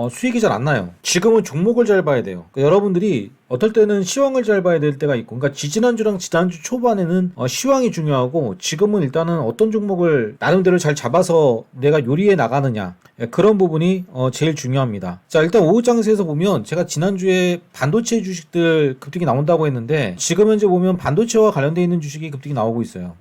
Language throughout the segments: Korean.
어, 수익이 잘 안 나요. 지금은 종목을 잘 봐야 돼요. 그러니까 여러분들이 어떨 때는 시황을 잘 봐야 될 때가 있고, 그러니까 지지난주랑 지난주 초반에는 어, 시황이 중요하고, 지금은 일단은 어떤 종목을 나름대로 잘 잡아서 내가 요리해 나가느냐, 예, 그런 부분이 어, 제일 중요합니다. 자, 일단 오후 장세에서 보면 제가 지난주에 반도체 주식들 급등이 나온다고 했는데, 지금 현재 보면 반도체와 관련되어 있는 주식이 급등이 나오고 있어요.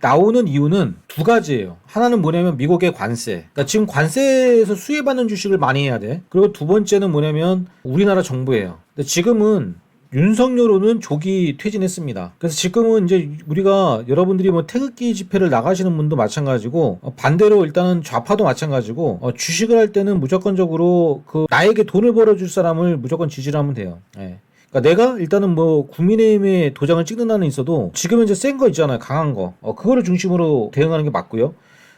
나오는 이유는 두 가지예요. 하나는 뭐냐면 미국의 관세. 그러니까 지금 관세에서 수혜받는 주식을 많이 해야 돼. 그리고 두 번째는 뭐냐면 우리나라 정부예요. 근데 지금은 윤석열호는 조기 퇴진했습니다. 그래서 지금은 이제 우리가 여러분들이 뭐 태극기 집회를 나가시는 분도 마찬가지고 어, 반대로 일단은 좌파도 마찬가지고 어, 주식을 할 때는 무조건적으로 그 나에게 돈을 벌어줄 사람을 무조건 지지를 하면 돼요. 예. 그러니까 내가 일단은 뭐 국민의힘에 도장을 찍는 한은 있어도 지금 현재 센 거 있잖아요. 강한 거. 어, 그거를 중심으로 대응하는 게 맞고요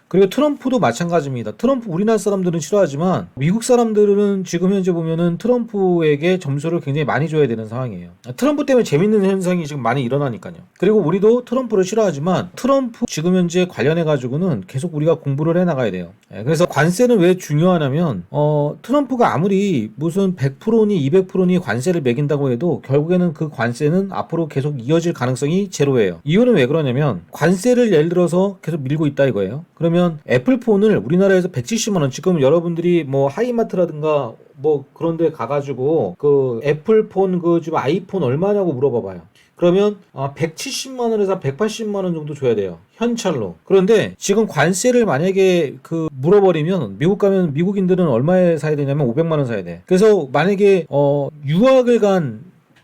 그리고 트럼프도 마찬가지입니다 트럼프 우리나라 사람들은 싫어하지만 미국 사람들은 지금 현재 보면은 트럼프에게 점수를 굉장히 많이 줘야 되는 상황이에요 트럼프 때문에 재밌는 현상이 지금 많이 일어나니까요 그리고 우리도 트럼프를 싫어하지만 트럼프 지금 현재 관련해 가지고는 계속 우리가 공부를 해 나가야 돼요 예, 그래서 관세는 왜 중요하냐면 어 트럼프가 아무리 무슨 100%니 200%니 관세를 매긴다고 해도 결국에는 그 관세는 앞으로 계속 이어질 가능성이 제로예요. 이유는 왜 그러냐면 관세를 예를 들어서 계속 밀고 있다 이거예요. 그러면 애플폰을 우리나라에서 170만 원 지금 여러분들이 뭐 하이마트라든가 뭐 그런 데 가가지고 그 애플폰 그 지금 아이폰 얼마냐고 물어봐봐요. 그러면 아, 170만 원에서 180만 원 정도 줘야 돼요. 현찰로. 그런데 지금 관세를 만약에 그 물어버리면 미국 가면 미국인들은 얼마에 사야 되냐면 500만 원 사야 돼. 그래서 만약에 어 유학을 간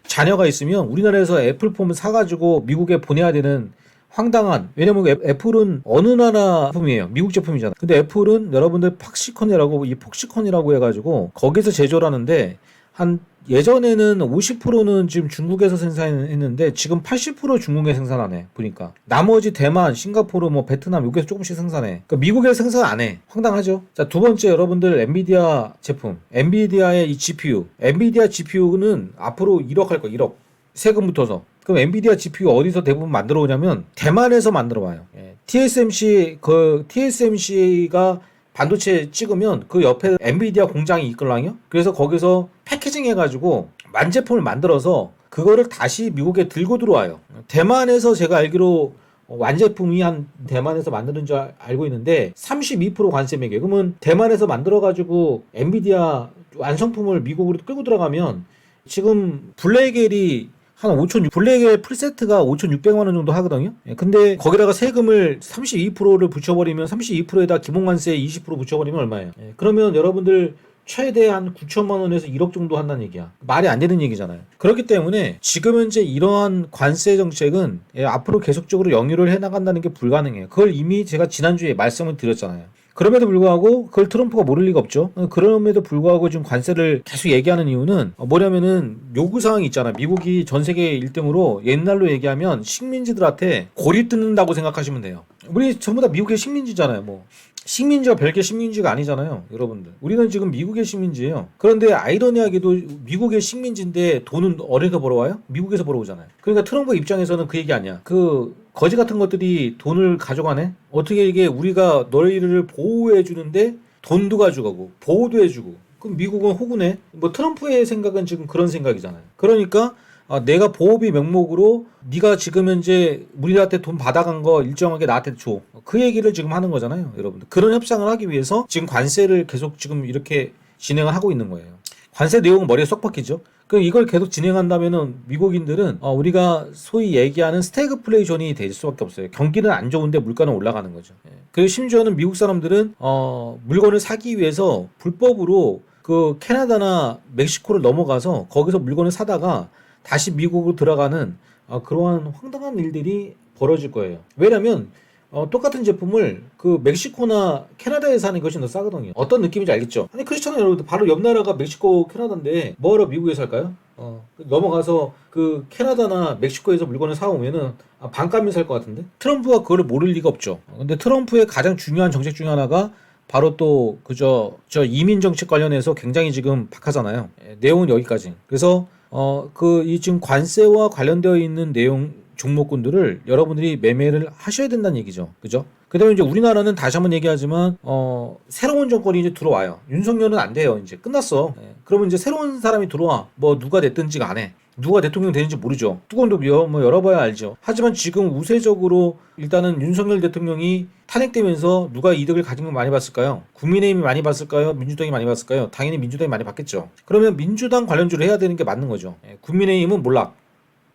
자녀가 있으면 우리나라에서 애플폰을 사가지고 미국에 보내야 되는 황당한 왜냐면 애- 애플은 어느 나라 제품이에요 미국 제품이잖아 근데 애플은 여러분들 팍시컨이라고 이 폭시컨이라고 해가지고 거기서 제조를 하는데 한 예전에는 50%는 지금 중국에서 생산했는데 지금 80% 중국에 생산하네 보니까 나머지 대만, 싱가포르, 뭐 베트남 여기서 조금씩 생산해. 그러니까 미국에서 생산 안 해. 황당하죠. 자 두 번째 여러분들 엔비디아 제품, 엔비디아의 이 GPU, 엔비디아 GPU는 앞으로 1억 할 거, 1억 세금 붙어서. 그럼 엔비디아 GPU 어디서 대부분 만들어 오냐면 대만에서 만들어 와요. 예. TSMC 그 TSMC가 반도체 찍으면 그 옆에 엔비디아 공장이 있걸랑요. 그래서 거기서 패키징 해가지고 만제품을 만들어서 그거를 다시 미국에 들고 들어와요. 대만에서 제가 알기로 완제품이 한 대만에서 만드는 줄 알- 알고 있는데 32% 관세 매겨. 그러면 대만에서 만들어가지고 엔비디아 완성품을 미국으로 끌고 들어가면 지금 블랙엘이 한 5천 블랙엘 풀세트가 5,600만 원 정도 하거든요. 예, 근데 거기다가 세금을 32%를 붙여버리면 32%에다 기본관세 20% 붙여버리면 얼마예요? 예, 그러면 여러분들 최대 한 9천만 원에서 1억 정도 한다는 얘기야. 말이 안 되는 얘기잖아요. 그렇기 때문에 지금 현재 이러한 관세 정책은 예, 앞으로 계속적으로 영유를 해 나간다는 게 불가능해요. 그걸 이미 제가 지난주에 말씀을 드렸잖아요. 그럼에도 불구하고 그걸 트럼프가 모를 리가 없죠. 그럼에도 불구하고 지금 관세를 계속 얘기하는 이유는 뭐냐면은 요구 사항이 있잖아요. 미국이 전 세계 1등으로 옛날로 얘기하면 식민지들한테 고리 뜯는다고 생각하시면 돼요. 우리 전부 다 미국의 식민지잖아요. 뭐 식민지와 별개 식민지가 아니잖아요, 여러분들. 우리는 지금 미국의 식민지예요. 그런데 아이러니하게도 미국의 식민지인데 돈은 어디서 벌어와요? 미국에서 벌어오잖아요. 그러니까 트럼프 입장에서는 그 얘기 아니야. 그 거지 같은 것들이 돈을 가져가네? 어떻게 이게 우리가 너희를 보호해 주는데 돈도 가져가고 보호도 해주고 그럼 미국은 호구네? 뭐 트럼프의 생각은 지금 그런 생각이잖아요. 그러니까 아, 내가 보호비 명목으로 네가 지금 현재 우리한테 돈 받아간 거 일정하게 나한테 줘. 그 얘기를 지금 하는 거잖아요, 여러분들. 그런 협상을 하기 위해서 지금 관세를 계속 지금 이렇게 진행을 하고 있는 거예요. 관세 내용은 머리에 쏙 박히죠. 그럼 이걸 계속 진행한다면은 미국인들은 어, 우리가 소위 얘기하는 스태그플레이션이 될 수밖에 없어요. 경기는 안 좋은데 물가는 올라가는 거죠. 예. 그리고 심지어는 미국 사람들은 어, 물건을 사기 위해서 불법으로 그 캐나다나 멕시코를 넘어가서 거기서 물건을 사다가 다시 미국으로 들어가는 어, 그러한 황당한 일들이 벌어질 거예요. 왜냐면 어, 똑같은 제품을 그 멕시코나 캐나다에 사는 것이 더 싸거든요. 어떤 느낌인지 알겠죠? 아니 그렇잖아요, 여러분들. 바로 옆 나라가 멕시코, 캐나다인데 뭐하러 미국에 살까요? 어, 넘어가서 그 캐나다나 멕시코에서 물건을 사오면은 아, 반값에 살것 같은데 트럼프가 그거를 모를 리가 없죠. 어, 근데 트럼프의 가장 중요한 정책 중에 하나가 바로 또 그저 저 이민 정책 관련해서 굉장히 지금 박하잖아요. 예, 내용은 여기까지. 그래서 어 그 이 지금 관세와 관련되어 있는 내용 종목군들을 여러분들이 매매를 하셔야 된다는 얘기죠. 그죠? 그다음에 이제 우리나라는 다시 한번 얘기하지만 어 새로운 정권이 이제 들어와요. 윤석열은 안 돼요. 이제 끝났어. 예. 그러면 이제 새로운 사람이 들어와. 뭐 누가 됐든지 간에 누가 대통령 되는지 모르죠. 뚜껑 도 여- 뭐 열어봐야 알죠. 하지만 지금 우세적으로 일단은 윤석열 대통령이 탄핵되면서 누가 이득을 가진 걸 많이 봤을까요? 국민의힘이 많이 봤을까요? 민주당이 많이 봤을까요? 당연히 민주당이 많이 봤겠죠. 그러면 민주당 관련주를 해야 되는 게 맞는 거죠. 예, 국민의힘은 몰락.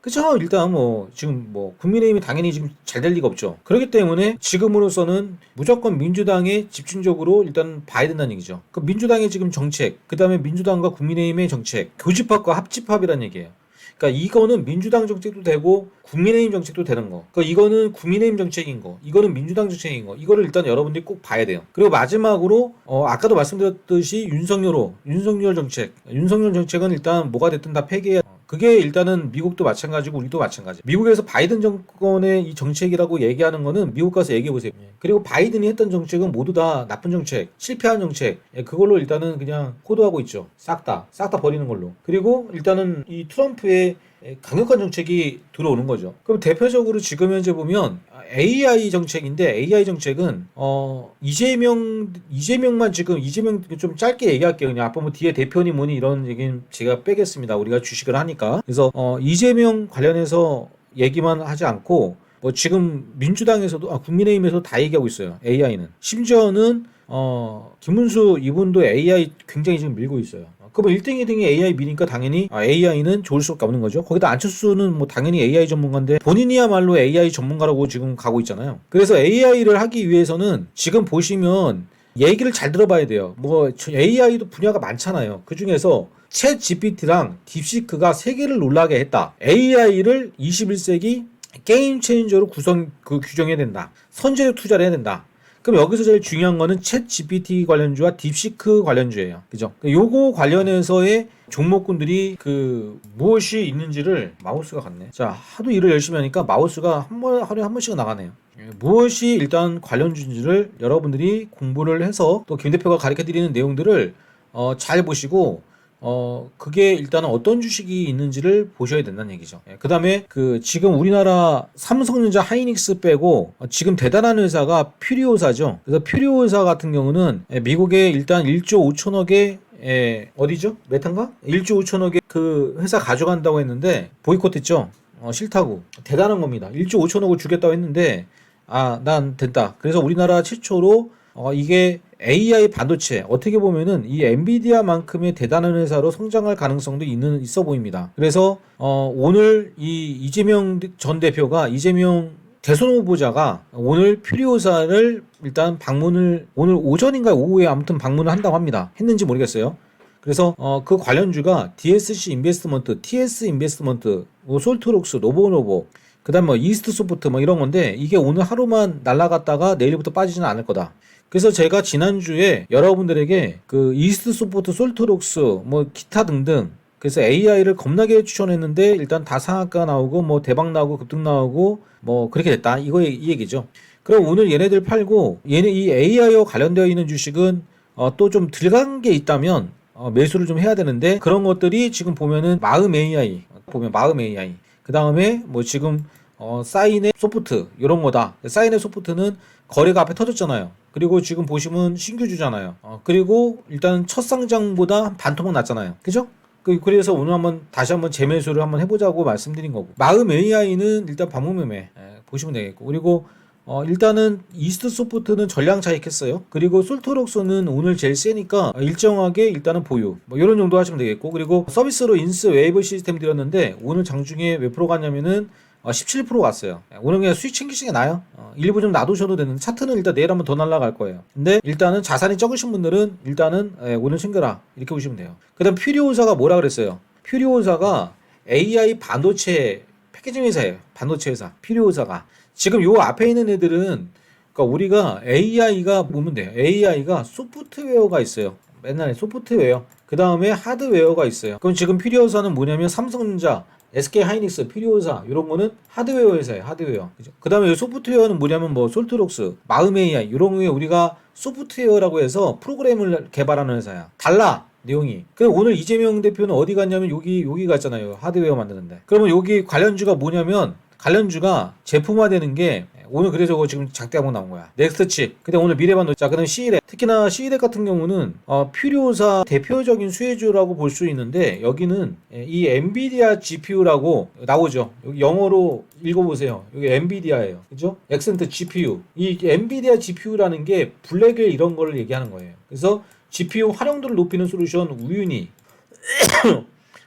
그죠? 일단 뭐 지금 뭐 국민의힘이 당연히 지금 잘 될 리가 없죠. 그렇기 때문에 지금으로서는 무조건 민주당에 집중적으로 일단 봐야 된다는 얘기죠. 그 민주당의 지금 정책, 그 다음에 민주당과 국민의힘의 정책, 교집합과 합집합이라는 얘기예요. 그러니까 이거는 민주당 정책도 되고 국민의힘 정책도 되는 거. 그러니까 이거는 국민의힘 정책인 거, 이거는 민주당 정책인 거. 이거를 일단 여러분들이 꼭 봐야 돼요. 그리고 마지막으로 어, 아까도 말씀드렸듯이 윤석열호, 윤석열 정책, 윤석열 정책은 일단 뭐가 됐든 다 폐기해야. 그게 일단은 미국도 마찬가지고 우리도 마찬가지. 미국에서 바이든 정권의 이 정책이라고 얘기하는 거는 미국 가서 얘기해 보세요. 그리고 바이든이 했던 정책은 모두 다 나쁜 정책, 실패한 정책. 예, 그걸로 일단은 그냥 호도하고 있죠. 싹 다, 싹 다 버리는 걸로. 그리고 일단은 이 트럼프의 강력한 정책이 들어오는 거죠. 그럼 대표적으로 지금 현재 보면 AI 정책인데 AI 정책은 어 이재명 이재명만 지금 이재명 좀 짧게 얘기할게요. 그냥 앞으로 뭐 뒤에 대표니 뭐니 이런 얘기는 제가 빼겠습니다. 우리가 주식을 하니까. 그래서 어 이재명 관련해서 얘기만 하지 않고 뭐 지금 민주당에서도 아, 국민의힘에서 다 얘기하고 있어요. AI는 심지어는 어 김문수 이분도 AI 굉장히 지금 밀고 있어요. 그러면 1등, 2등이 AI 미니까 당연히 아, AI는 좋을 수밖에 없는 거죠. 거기다 안철수는 뭐 당연히 AI 전문가인데 본인이야말로 AI 전문가라고 지금 가고 있잖아요. 그래서 AI를 하기 위해서는 지금 보시면 얘기를 잘 들어봐야 돼요. 뭐 AI도 분야가 많잖아요. 그 중에서 챗 GPT랑 딥시크가 세계를 놀라게 했다. AI를 21세기 게임 체인저로 구성 그 규정해야 된다. 선제적 투자를 해야 된다. 그럼 여기서 제일 중요한 거는 챗 GPT 관련주와 딥시크 관련주예요. 그죠? 요거 관련해서의 종목군들이 그 무엇이 있는지를 마우스가 같네. 자, 하도 일을 열심히 하니까 마우스가 한 번 하루에 한 번씩 나가네요. 예, 무엇이 일단 관련주인지를 여러분들이 공부를 해서 또 김 대표가 가르쳐 드리는 내용들을 어, 잘 보시고 어, 그게 일단은 어떤 주식이 있는지를 보셔야 된다는 얘기죠. 그 다음에 그 지금 우리나라 삼성전자 하이닉스 빼고 어, 지금 대단한 회사가 퓨리오사죠. 그래서 퓨리오사 같은 경우는 예, 미국에 일단 1조 5천억의 예, 어디죠? 메탄가? 1조 5천억의 그 회사 가져간다고 했는데 보이콧했죠. 어, 싫다고. 대단한 겁니다. 1조 5천억을 주겠다고 했는데 아, 난 된다. 그래서 우리나라 최초로 어, 이게 AI 반도체 어떻게 보면은 이 엔비디아만큼의 대단한 회사로 성장할 가능성도 있는 있어 보입니다. 그래서 어, 오늘 이 이재명 전 대표가 이재명 대선 후보자가 오늘 퓨리오사를 일단 방문을 오늘 오전인가 오후에 아무튼 방문을 한다고 합니다. 했는지 모르겠어요. 그래서 어, 그 관련주가 DSC 인베스트먼트, TS 인베스트먼트, 뭐 솔트록스, 노보노보, 그다음 뭐 이스트 소프트 뭐 이런 건데 이게 오늘 하루만 날아갔다가 내일부터 빠지지는 않을 거다. 그래서 제가 지난주에 여러분들에게 그 이스트 소프트, 솔트록스, 뭐 기타 등등 그래서 AI를 겁나게 추천했는데 일단 다 상한가 나오고 뭐 대박 나오고 급등 나오고 뭐 그렇게 됐다. 이거 이 얘기죠. 그럼 오늘 얘네들 팔고 얘네 이 AI와 관련되어 있는 주식은 어, 또 좀 들어간 게 있다면 어, 매수를 좀 해야 되는데 그런 것들이 지금 보면은 마음 AI 보면 마음 AI 그 다음에 뭐 지금 어, 사인의 소프트 이런 거다. 사인의 소프트는 거래가 앞에 터졌잖아요. 그리고 지금 보시면 신규주잖아요. 어, 그리고 일단 첫 상장보다 한 반토막 났잖아요. 그죠? 그- 그래서 오늘 한번 다시 한번 재매수를 한번 해보자고 말씀드린 거고. 마음 AI는 일단 방문매매 예, 보시면 되겠고. 그리고 어, 일단은 이스트 소프트는 전량 차익했어요. 그리고 솔토록스는 오늘 제일 세니까 일정하게 일단은 보유. 뭐 이런 정도 하시면 되겠고. 그리고 서비스로 인스 웨이브 시스템 드렸는데 오늘 장중에 몇 프로 갔냐면은 어, 17% 갔어요. 예, 오늘 그냥 수익 챙기시는 게 나아요. 어, 일부 좀 놔두셔도 되는데 차트는 일단 내일 한번 더 날라갈 거예요. 근데 일단은 자산이 적으신 분들은 일단은 예, 오늘 챙겨라 이렇게 보시면 돼요. 그다음 퓨리오사가 뭐라 그랬어요? 퓨리오사가 AI 반도체 패키징 회사예요. 반도체 회사 퓨리오사가 지금 요 앞에 있는 애들은 그러니까 우리가 AI가 보면 돼요. AI가 소프트웨어가 있어요. 맨날 소프트웨어. 그 다음에 하드웨어가 있어요. 그럼 지금 퓨리오사는 뭐냐면 삼성전자, SK 하이닉스, 퓨리오사 이런 거는 하드웨어 회사예요. 하드웨어. 그 다음에 소프트웨어는 뭐냐면 뭐 솔트록스, 마음 AI 이런 게 우리가 소프트웨어라고 해서 프로그램을 개발하는 회사야. 달라. 내용이. 그럼 오늘 이재명 대표는 어디 갔냐면 여기 여기 갔잖아요. 하드웨어 만드는데. 그러면 여기 관련주가 뭐냐면 관련주가 제품화되는 게 오늘 그래서 지금 작대 한번 나온 거야. 넥스트 칩. 근데 오늘 미래반도. 자, 그다음 C랩. 특히나 C랩 같은 경우는 어, 필요사 대표적인 수혜주라고 볼 수 있는데 여기는 예, 이 엔비디아 GPU라고 나오죠. 여기 영어로 읽어보세요. 여기 엔비디아예요. 그죠? 엑센트 GPU. 이 엔비디아 GPU라는 게 블랙을 이런 거를 얘기하는 거예요. 그래서 GPU 활용도를 높이는 솔루션 우유니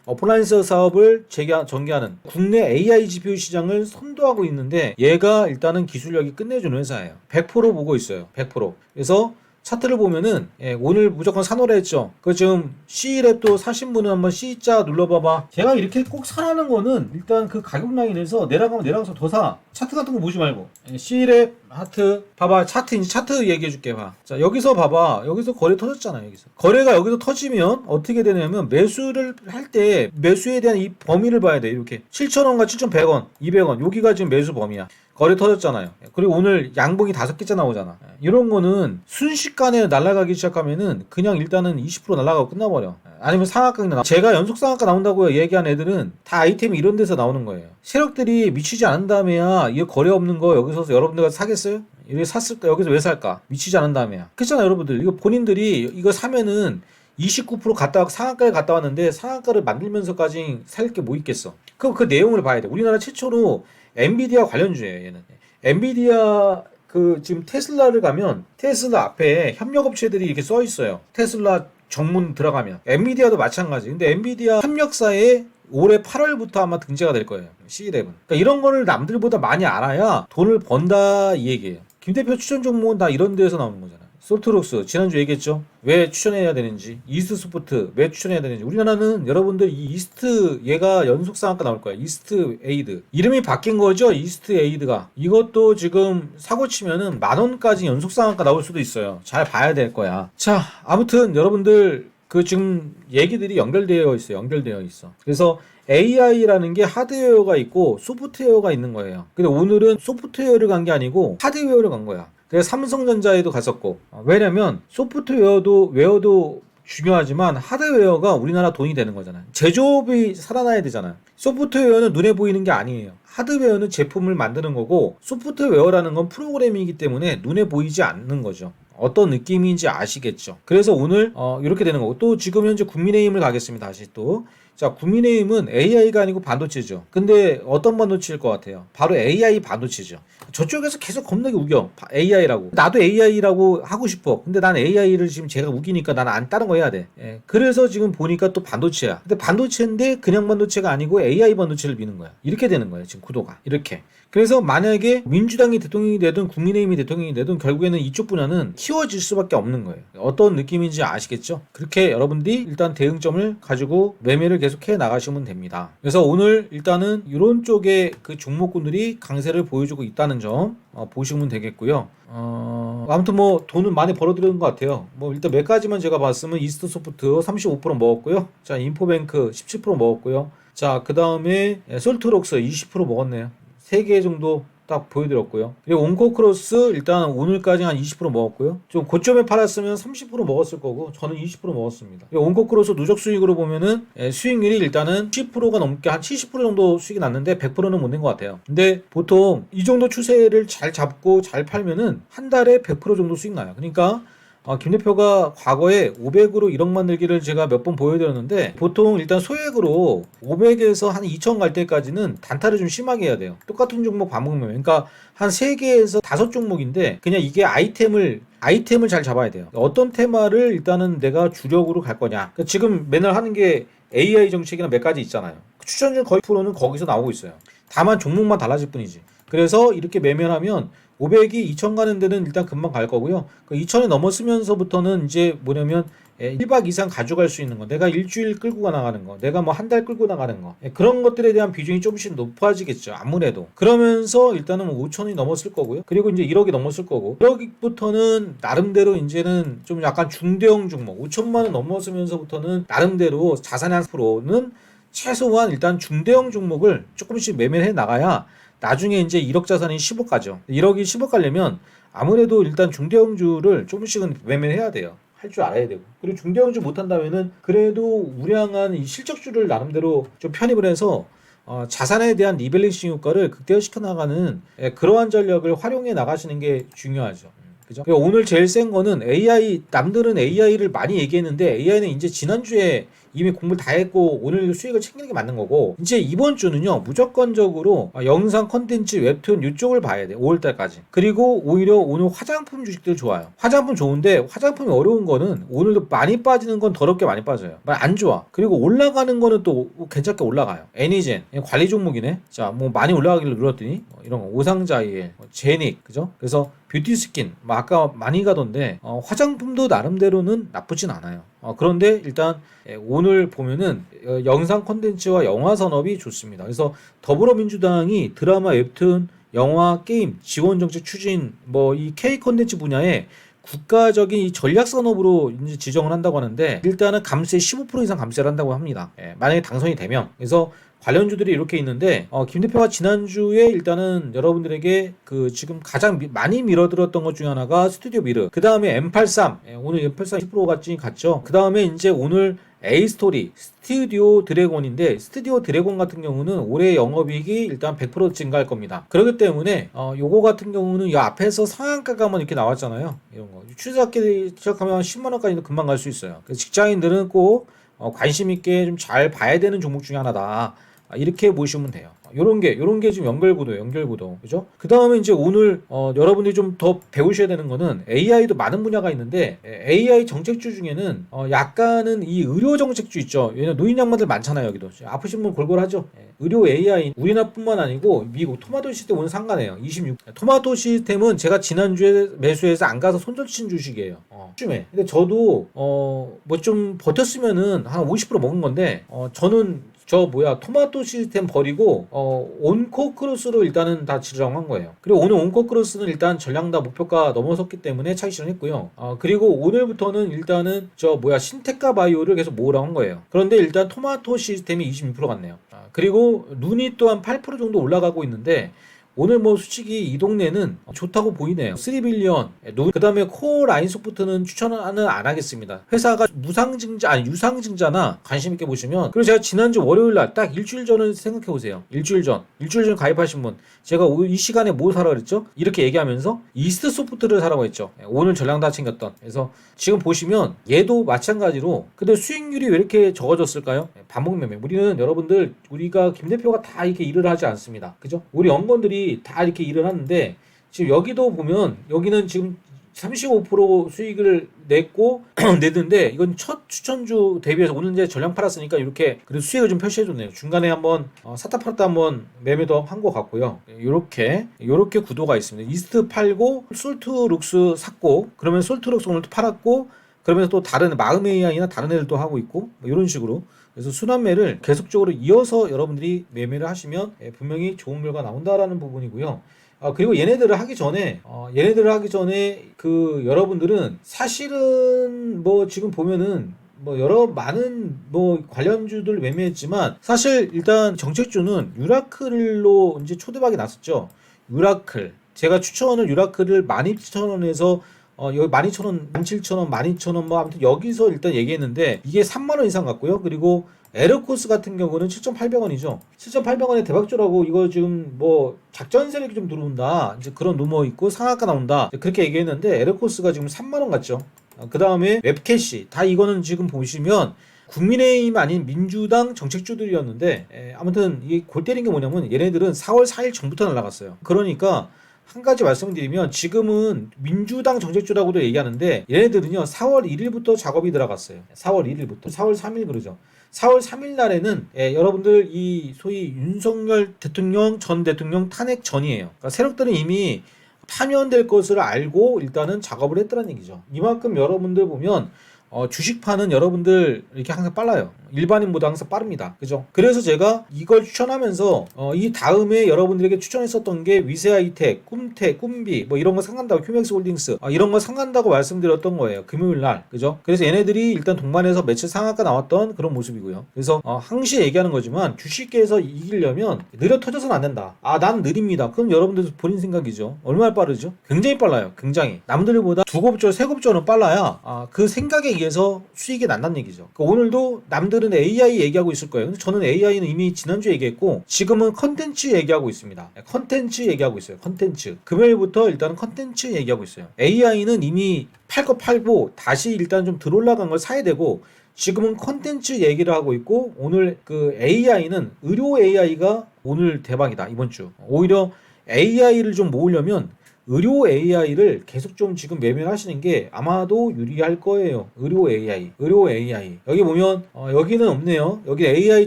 어플라이언스 사업을 재개, 전개하는 국내 AI GPU 시장을 선도하고 있는데 얘가 일단은 기술력이 끝내주는 회사예요. 100% 보고 있어요. 100%. 그래서 차트를 보면은 예, 오늘 무조건 사노래 했죠. 그 지금 C랩도 사신 분은 한번 C자 눌러봐봐. 제가 이렇게 꼭 사라는 거는 일단 그 가격 라인에서 내려가면 내려가서 더 사. 차트 같은 거 보지 말고 예, C랩 하트 봐봐 차트 이제 차트 얘기해 줄게 봐. 자 여기서 봐봐 여기서 거래 터졌잖아 여기서 거래가 여기서 터지면 어떻게 되냐면 매수를 할 때 매수에 대한 이 범위를 봐야 돼 이렇게 7,000원과 7,100원, 200원 여기가 지금 매수 범위야. 거래 터졌잖아요. 그리고 오늘 양봉이 다섯 개짜 나오잖아. 이런 거는 순식간에 날아가기 시작하면은 그냥 일단은 20% 날아가고 끝나버려. 아니면 상한가 나. 제가 연속 상한가 나온다고 얘기한 애들은 다 아이템이 이런 데서 나오는 거예요. 세력들이 미치지 않은 다음에야 이거 거래 없는 거 여기서 여러분들 가 사겠어요? 이렇게 샀을까? 여기서 왜 살까? 미치지 않은 다음에야. 그렇잖아 여러분들. 이거 본인들이 이거 사면은 29% 갔다 상한가에 갔다 왔는데 상한가를 만들면서까지 살 게 뭐 있겠어? 그럼 그 내용을 봐야 돼. 우리나라 최초로 엔비디아 관련주예요, 얘는. 엔비디아 그 지금 테슬라를 가면 테슬라 앞에 협력 업체들이 이렇게 써 있어요. 테슬라 정문 들어가면 엔비디아도 마찬가지. 근데 엔비디아 협력사에 올해 8월부터 아마 등재가 될 거예요. C11. 그러니까 이런 거를 남들보다 많이 알아야 돈을 번다 이 얘기예요. 김 대표 추천 종목은 다 이런 데에서 나오는 거잖아요. 솔트록스 지난주 얘기했죠. 왜 추천해야 되는지 이스트 소프트 왜 추천해야 되는지 우리나라는 여러분들 이 이스트 얘가 연속 상한가 나올 거야. 이스트 에이드 이름이 바뀐 거죠. 이스트 에이드가 이것도 지금 사고 치면은 만 원까지 연속 상한가 나올 수도 있어요. 잘 봐야 될 거야. 자 아무튼 여러분들 그 지금 얘기들이 연결되어 있어요. 연결되어 있어. 그래서 AI라는 게 하드웨어가 있고 소프트웨어가 있는 거예요. 근데 오늘은 소프트웨어를 간 게 아니고 하드웨어를 간 거야. 그래서 삼성전자에도 갔었고 어, 왜냐면 소프트웨어도 웨어도 중요하지만 하드웨어가 우리나라 돈이 되는 거잖아요. 제조업이 살아나야 되잖아요. 소프트웨어는 눈에 보이는 게 아니에요. 하드웨어는 제품을 만드는 거고 소프트웨어라는 건 프로그램이기 때문에 눈에 보이지 않는 거죠. 어떤 느낌인지 아시겠죠. 그래서 오늘 어, 이렇게 되는 거고 또 지금 현재 국민의힘을 가겠습니다. 다시 또. 자, 국민의힘은 AI가 아니고 반도체죠. 근데 어떤 반도체일 것 같아요? 바로 AI 반도체죠. 저쪽에서 계속 겁나게 우겨. AI라고. 나도 AI라고 하고 싶어. 근데 난 AI를 지금 제가 우기니까 나는 안 다른 거 해야 돼. 예. 그래서 지금 보니까 또 반도체야. 근데 반도체인데 그냥 반도체가 아니고 AI 반도체를 미는 거야. 이렇게 되는 거예요. 지금 구도가. 이렇게. 그래서 만약에 민주당이 대통령이 되든 국민의힘이 대통령이 되든 결국에는 이쪽 분야는 키워질 수밖에 없는 거예요. 어떤 느낌인지 아시겠죠? 그렇게 여러분들이 일단 대응점을 가지고 매매를 계속 해 나가시면 됩니다. 그래서 오늘 일단은 이런 쪽에 그 종목군들이 강세를 보여주고 있다는 점 어, 보시면 되겠고요. 어, 아무튼 뭐 돈은 많이 벌어들인 것 같아요. 뭐 일단 몇 가지만 제가 봤으면 이스트 소프트 35% 먹었고요. 자 인포뱅크 17% 먹었고요. 자 그 다음에 솔트록스 20% 먹었네요. 3개 정도 딱 보여드렸고요. 그리고 온코크로스 일단 오늘까지 한 20% 먹었고요. 좀 고점에 팔았으면 30% 먹었을 거고 저는 20% 먹었습니다. 온코크로스 누적 수익으로 보면은 예, 수익률이 일단은 10%가 넘게 한 70% 정도 수익이 났는데 100%는 못 낸 것 같아요. 근데 보통 이 정도 추세를 잘 잡고 잘 팔면은 한 달에 100% 정도 수익 나요. 그러니까 아, 김 대표가 과거에 500으로 1억 만들기를 제가 몇 번 보여드렸는데 보통 일단 소액으로 500에서 한 2천 갈 때까지는 단타를 좀 심하게 해야 돼요. 똑같은 종목 반복면 그러니까 한 3개에서 5종목인데 그냥 이게 아이템을 아이템을 잘 잡아야 돼요. 어떤 테마를 일단은 내가 주력으로 갈 거냐. 그러니까 지금 맨날 하는 게 AI 정책이나 몇 가지 있잖아요. 추천율 거의 프로는 거기서 나오고 있어요. 다만 종목만 달라질 뿐이지. 그래서 이렇게 매매하면 500이 2천 가는 데는 일단 금방 갈 거고요. 그 2천이 넘었으면서부터는 이제 뭐냐면 1박 이상 가져갈 수 있는 거, 내가 일주일 끌고 나가는 거, 내가 뭐 한 달 끌고 나가는 거, 예, 그런 것들에 대한 비중이 조금씩 높아지겠죠. 아무래도. 그러면서 일단은 뭐 5천이 넘었을 거고요. 그리고 이제 1억이 넘었을 거고. 1억부터는 나름대로 이제는 좀 약간 중대형 종목, 5천만 원 넘었으면서부터는 나름대로 자산의 한 프로는 최소한 일단 중대형 종목을 조금씩 매매를 해 나가야 나중에 이제 1억 자산이 10억 가죠. 1억이 10억 가려면 아무래도 일단 중대형주를 조금씩은 매매를 해야 돼요. 할 줄 알아야 되고. 그리고 중대형주 못한다면은 그래도 우량한 이 실적주를 나름대로 좀 편입을 해서 어, 자산에 대한 리밸런싱 효과를 극대화시켜 나가는 예, 그러한 전략을 활용해 나가시는 게 중요하죠. 음, 그죠? 오늘 제일 센 거는 AI 남들은 AI를 많이 얘기했는데 AI는 이제 지난주에 이미 공부를 다 했고 오늘 수익을 챙기는 게 맞는 거고 이제 이번 주는요 무조건적으로 어, 영상 컨텐츠 웹툰 이쪽을 봐야 돼 5월달까지. 그리고 오히려 오늘 화장품 주식들 좋아요. 화장품 좋은데 화장품이 어려운 거는 오늘도 많이 빠지는 건 더럽게 많이 빠져요. 안 좋아. 그리고 올라가는 거는 또 괜찮게 올라가요. 애니젠 관리 종목이네. 자 뭐 많이 올라가길래 눌렀더니 어, 이런 거 오상자이엘 뭐 제닉 그죠? 그래서 뷰티 스킨 뭐 아까 많이 가던데 어, 화장품도 나름대로는 나쁘진 않아요 어, 그런데 일단 예, 오늘 보면은 어, 영상 콘텐츠와 영화 산업이 좋습니다. 그래서 더불어민주당이 드라마, 웹툰, 영화, 게임 지원 정책 추진 뭐 이 K 콘텐츠 분야에 국가적인 이 전략 산업으로 이제 지정을 한다고 하는데 일단은 감세 15% 이상 감세를 한다고 합니다. 예, 만약에 당선이 되면 그래서 관련주들이 이렇게 있는데 어, 김 대표가 지난주에 일단은 여러분들에게 그 지금 가장 미- 많이 밀어들었던 것 중에 하나가 스튜디오 미르 그 다음에 M83 예, 오늘 M83 10% 같이 갔죠 그 다음에 이제 오늘 A 스토리 스튜디오 드래곤인데 스튜디오 드래곤 같은 경우는 올해 영업이익이 일단 100% 증가할 겁니다. 그렇기 때문에 어 요거 같은 경우는 이 앞에서 상한가가 한번 이렇게 나왔잖아요. 이런 거 추적하기 시작하면 10만 원까지도 금방 갈 수 있어요. 그래서 직장인들은 꼭 어, 관심 있게 좀 잘 봐야 되는 종목 중에 하나다. 아, 이렇게 보시면 돼요. 요런 게 요런 게 지금 연결구도 연결구도 그죠? 그 다음에 이제 오늘 어, 여러분들이 좀 더 배우셔야 되는 거는 AI도 많은 분야가 있는데 에, AI 정책주 중에는 어, 약간은 이 의료 정책주 있죠. 왜냐 노인 양반들 많잖아요 여기도 아프신 분 골골하죠. 예, 의료 AI 우리나라뿐만 아니고 미국 토마토 시스템 오늘 상관해요. 26 토마토 시스템은 제가 지난주에 매수해서 안 가서 손절친 주식이에요. 어, 쯤에. 근데 저도 어, 뭐 좀 버텼으면은 한 50% 먹은 건데 어, 저는 저 뭐야 토마토 시스템 버리고 어 온코 크로스로 일단은 다 지정한 거예요. 그리고 오늘 온코 크로스는 일단 전량다 목표가 넘어섰기 때문에 차익 실현했고요. 어 그리고 오늘부터는 일단은 저 뭐야 신테카 바이오를 계속 모으라고 한 거예요. 그런데 일단 토마토 시스템이 26% 갔네요. 아, 그리고 눈이 또한 8% 정도 올라가고 있는데 오늘 뭐 솔직히 이 동네는 좋다고 보이네요. 3빌리언, 그 다음에 코어 라인 소프트는 추천은 안 하겠습니다. 회사가 무상증자, 아니 유상증자나 관심있게 보시면, 그리고 제가 지난주 월요일 날 딱 일주일 전을 생각해 보세요. 일주일 전. 일주일 전 가입하신 분. 제가 오- 이 시간에 뭐 사라 그랬죠? 이렇게 얘기하면서 이스트 소프트를 사라고 했죠. 예, 오늘 전량 다 챙겼던. 그래서 지금 보시면 얘도 마찬가지로 근데 수익률이 왜 이렇게 적어졌을까요? 예, 반복 매매. 우리는 여러분들 우리가 김 대표가 다 이렇게 일을 하지 않습니다. 그죠? 우리 연건들이 다 이렇게 일을 하는데 지금 여기도 보면 여기는 지금 35% 수익을 냈고 내는데 이건 첫 추천주 대비해서 오늘 이제 전량 팔았으니까 이렇게 그래도 수익을 좀 표시해 줬네요. 중간에 한번 어, 샀다 팔았다 한번 매매도 한 것 같고요. 이렇게 이렇게 구도가 있습니다. 이스트 팔고 솔트 룩스 샀고 그러면 솔트 룩스 오늘 또 팔았고 그러면서 또 다른 마음 AI나 다른 애들도 하고 있고 뭐 이런 식으로 그래서 순환매를 계속적으로 이어서 여러분들이 매매를 하시면 예, 분명히 좋은 결과 나온다라는 부분이고요. 아, 그리고 얘네들을 하기 전에, 어, 얘네들을 하기 전에 그 여러분들은 사실은 뭐 지금 보면은 뭐 여러 많은 뭐 관련주들 매매했지만 사실 일단 정책주는 유라클로 이제 초대박이 났었죠. 유라클. 제가 추천을 유라클을 12,000원에서 어, 여기 12,000원, 17,000원, 12,000원 뭐 아무튼 여기서 일단 얘기했는데 이게 3만 원 이상 갔고요. 그리고 에르코스 같은 경우는 7,800원이죠. 7,800원에 대박주라고 이거 지금 뭐 작전 세력이 좀 들어온다. 이제 그런 루머 있고 상한가 나온다. 그렇게 얘기했는데 에르코스가 지금 3만 원 갔죠. 그 다음에 웹캐시 다 이거는 지금 보시면 국민의힘 아닌 민주당 정책주들이었는데 에, 아무튼 이게 골 때린 게 뭐냐면 얘네들은 4월 4일 전부터 날라갔어요. 그러니까 한 가지 말씀드리면 지금은 민주당 정책주라고도 얘기하는데 얘네들은요 4월 1일부터 작업이 들어갔어요. 4월 1일부터 4월 3일 그러죠. 4월 3일 날에는 예, 여러분들 이 소위 윤석열 대통령 전 대통령 탄핵 전이에요. 그러니까 세력들은 이미 파면될 것을 알고 일단은 작업을 했다는 얘기죠. 이만큼 여러분들 보면 어, 주식파는 여러분들 이렇게 항상 빨라요. 일반인보다 항상 빠릅니다. 그죠? 그래서 제가 이걸 추천하면서 어, 이 다음에 여러분들에게 추천했었던 게 위세 아이텍, 꿈태, 꿈비 뭐 이런 거 상간다고 휴맥스 홀딩스 아, 이런 거 상간다고 말씀드렸던 거예요. 금요일 날. 그죠? 그래서 얘네들이 일단 동반해서 며칠 상한가 나왔던 그런 모습이고요. 그래서 어, 항시 얘기하는 거지만 주식계에서 이기려면 느려 터져서는 안 된다. 아, 난 느립니다. 그럼 여러분들 본인 생각이죠. 얼마나 빠르죠? 굉장히 빨라요. 굉장히. 남들보다 두 곱절, 세 곱절은 빨라야 아, 그 생각에 얘기해서 수익이 난다는 얘기죠. 그러니까 오늘도 남들은 AI 얘기하고 있을 거예요. 근데 저는 AI는 이미 지난주에 얘기했고 지금은 컨텐츠 얘기하고 있습니다. 컨텐츠 얘기하고 있어요. 컨텐츠. 금요일부터 일단은 컨텐츠 얘기하고 있어요. AI는 이미 팔 거 팔고 다시 일단 좀 들어올라간 걸 사야 되고 지금은 컨텐츠 얘기를 하고 있고 오늘 그 AI는 의료 AI가 오늘 대박이다 이번 주 오히려 AI를 좀 모으려면 의료 AI를 계속 좀 지금 매매하시는 게 아마도 유리할 거예요. 의료 AI, 의료 AI. 여기 보면 어, 여기는 없네요. 여기 AI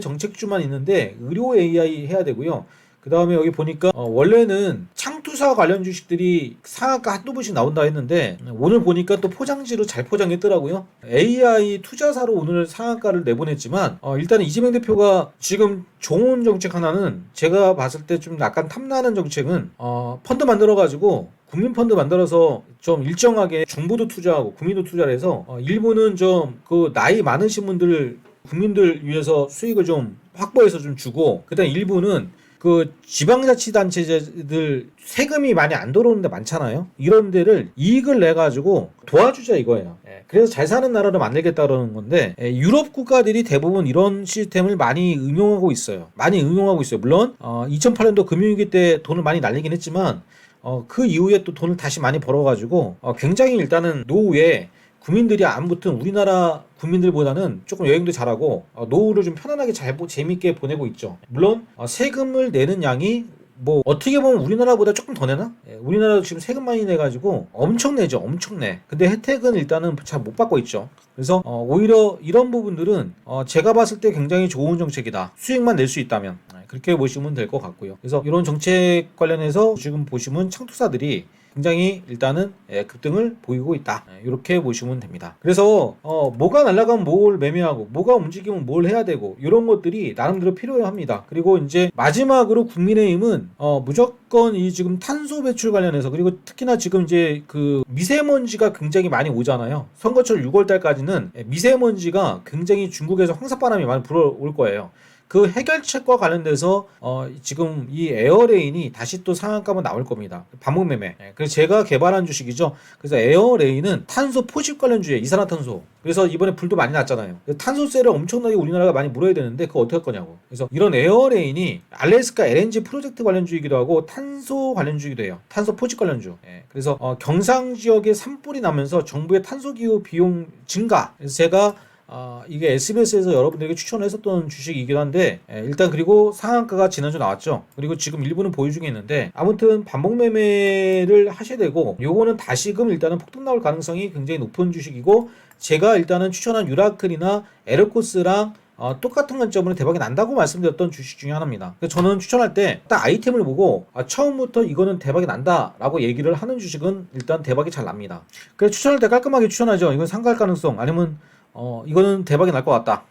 정책주만 있는데 의료 AI 해야 되고요. 그 다음에 여기 보니까 어, 원래는 창투사 관련 주식들이 상한가 한두 번씩 나온다 했는데 오늘 보니까 또 포장지로 잘 포장했더라고요. AI 투자사로 오늘 상한가를 내보냈지만 어, 일단 이재명 대표가 지금 좋은 정책 하나는 제가 봤을 때 좀 약간 탐나는 정책은 어, 펀드 만들어가지고 국민 펀드 만들어서 좀 일정하게 중부도 투자하고 국민도 투자를 해서 어, 일부는 좀 그 나이 많으신 분들 국민들 위해서 수익을 좀 확보해서 좀 주고 그다음 일부는 그 지방자치단체들 세금이 많이 안 들어오는 데 많잖아요. 이런 데를 이익을 내 가지고 도와주자 이거예요. 예, 그래서 잘 사는 나라를 만들겠다는 건데 예, 유럽 국가들이 대부분 이런 시스템을 많이 응용하고 있어요. 많이 응용하고 있어요. 물론 어, 2008년도 금융위기 때 돈을 많이 날리긴 했지만 어, 그 이후에 또 돈을 다시 많이 벌어가지고 어, 굉장히 일단은 노후에 국민들이 아무튼 우리나라 국민들보다는 조금 여행도 잘하고 어, 노후를 좀 편안하게 잘 보, 재밌게 보내고 있죠. 물론 어, 세금을 내는 양이 뭐 어떻게 보면 우리나라보다 조금 더 내나? 예, 우리나라도 지금 세금 많이 내가지고 엄청 내죠, 엄청 내. 근데 혜택은 일단은 잘 못 받고 있죠. 그래서 어, 오히려 이런 부분들은 어, 제가 봤을 때 굉장히 좋은 정책이다. 수익만 낼 수 있다면 예, 그렇게 보시면 될 것 같고요. 그래서 이런 정책 관련해서 지금 보시면 창투사들이 굉장히 일단은 예, 급등을 보이고 있다. 예, 이렇게 보시면 됩니다. 그래서 어, 뭐가 날아가면 뭘 매매하고 뭐가 움직이면 뭘 해야 되고 이런 것들이 나름대로 필요합니다. 그리고 이제 마지막으로 국민의힘은 어, 무조건 이 지금 탄소 배출 관련해서 그리고 특히나 지금 이제 그 미세먼지가 굉장히 많이 오잖아요. 선거철 6월 달까지는 예, 미세먼지가 굉장히 중국에서 황사바람이 많이 불어올 거예요. 그 해결책과 관련돼서 어 지금 이 에어레인이 다시 또 상한가만 나올 겁니다. 반복 매매. 예, 그래서 제가 개발한 주식이죠. 그래서 에어레인은 탄소 포집 관련 주에 이산화탄소. 그래서 이번에 불도 많이 났잖아요. 탄소세를 엄청나게 우리나라가 많이 물어야 되는데 그거 어떻게 할 거냐고. 그래서 이런 에어레인이 알래스카 LNG 프로젝트 관련주이기도 하고 탄소 관련주이기도 해요. 탄소 포집 관련주. 예, 그래서 어 경상 지역에 산불이 나면서 정부의 탄소 기후 비용 증가. 그래서 제가 아, 이게 SBS에서 여러분들에게 추천했었던 주식이기도 한데 예, 일단 그리고 상한가가 지난주 나왔죠. 그리고 지금 일부는 보유 중에 있는데 아무튼 반복 매매를 하셔야 되고 요거는 다시금 일단은 폭등 나올 가능성이 굉장히 높은 주식이고 제가 일단은 추천한 유라클이나 에르코스랑 어, 똑같은 관점으로 대박이 난다고 말씀드렸던 주식 중에 하나입니다. 저는 추천할 때 딱 아이템을 보고 아, 처음부터 이거는 대박이 난다라고 얘기를 하는 주식은 일단 대박이 잘 납니다. 그래서 추천할 때 깔끔하게 추천하죠. 이건 상갈 가능성 아니면 어, 이거는 대박이 날 것 같다.